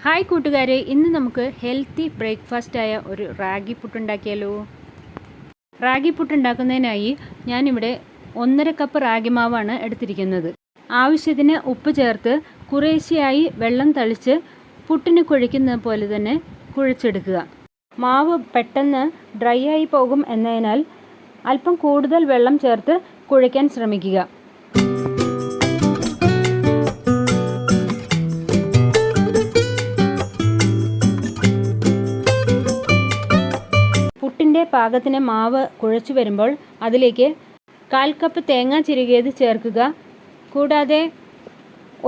Hi കൂട്ടുകാരെ ഇന്ന് നമുക്ക് ഹെൽത്തി ബ്രേക്ക്ഫാസ്റ്റ് ആയ ഒരു റാഗി പുട്ടുണ്ടാക്കിയാലോ? റാഗി പുട്ടുണ്ടാക്കുന്നതിനായി ഞാനിവിടെ ഒന്നര കപ്പ് റാഗി മാവാണ് എടുത്തിരിക്കുന്നത്. ആവശ്യത്തിന് ഉപ്പ് ചേർത്ത് കുറേശ്ശെയായി വെള്ളം തളിച്ച് പുട്ടിന് കുഴിക്കുന്നത് പോലെ തന്നെ കുഴിച്ചെടുക്കുക. മാവ് പെട്ടെന്ന് ഡ്രൈ ആയി പോകും എന്നതിനാൽ അല്പം കൂടുതൽ വെള്ളം ചേർത്ത് കുഴയ്ക്കാൻ ശ്രമിക്കുക. പാകത്തിന് മാവ് കുഴച്ചു വരുമ്പോൾ അതിലേക്ക് കാൽ കപ്പ് തേങ്ങ ചിരുകിയത് ചേർക്കുക. കൂടാതെ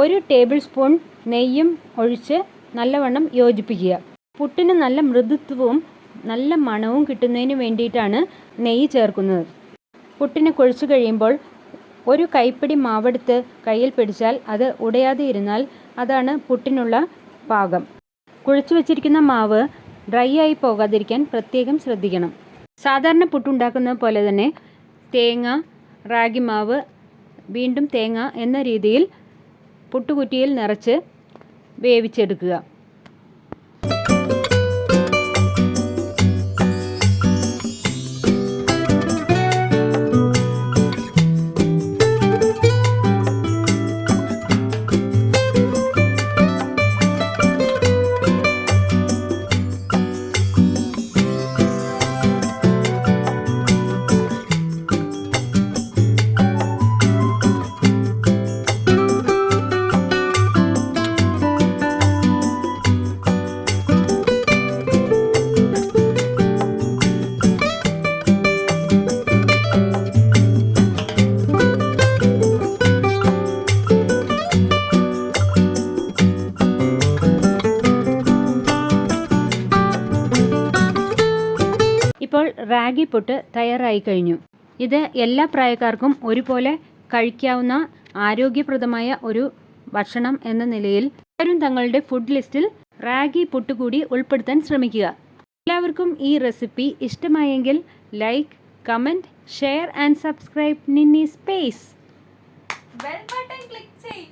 ഒരു ടേബിൾ സ്പൂൺ നെയ്യും ഒഴിച്ച് നല്ലവണ്ണം യോജിപ്പിക്കുക. പുട്ടിന് നല്ല മൃദുത്വവും നല്ല മണവും കിട്ടുന്നതിന് വേണ്ടിയിട്ടാണ് നെയ്യ് ചേർക്കുന്നത്. പുട്ടിന് കുഴച്ചു കഴിയുമ്പോൾ ഒരു കൈപ്പിടി മാവെടുത്ത് കയ്യിൽ പിടിച്ചാൽ അത് ഉടയാതെ ഇരുന്നാൽ അതാണ് പുട്ടിനുള്ള പാകം. കുഴച്ചു വച്ചിരിക്കുന്ന മാവ് ഡ്രൈ ആയി പോകാതിരിക്കാൻ പ്രത്യേകം ശ്രദ്ധിക്കണം. സാധാരണ പുട്ടുണ്ടാക്കുന്നത് പോലെ തന്നെ തേങ്ങ റാഗി മാവ് വീണ്ടും തേങ്ങ എന്ന രീതിയിൽ പുട്ടുകുറ്റിയിൽ നിറച്ച് വേവിച്ചെടുക്കുക. ഇപ്പോൾ റാഗി പുട്ട് തയ്യാറായി കഴിഞ്ഞു. ഇത് എല്ലാ പ്രായക്കാർക്കും ഒരുപോലെ കഴിക്കാവുന്ന ആരോഗ്യപ്രദമായ ഒരു ഭക്ഷണം എന്ന നിലയിൽ എല്ലാവരും തങ്ങളുടെ ഫുഡ് ലിസ്റ്റിൽ റാഗി പുട്ട് കൂടി ഉൾപ്പെടുത്താൻ ശ്രമിക്കുക. എല്ലാവർക്കും ഈ റെസിപ്പി ഇഷ്ടമായെങ്കിൽ like comment share and subscribe നിന്നി space bell button click ചെയ്യ്.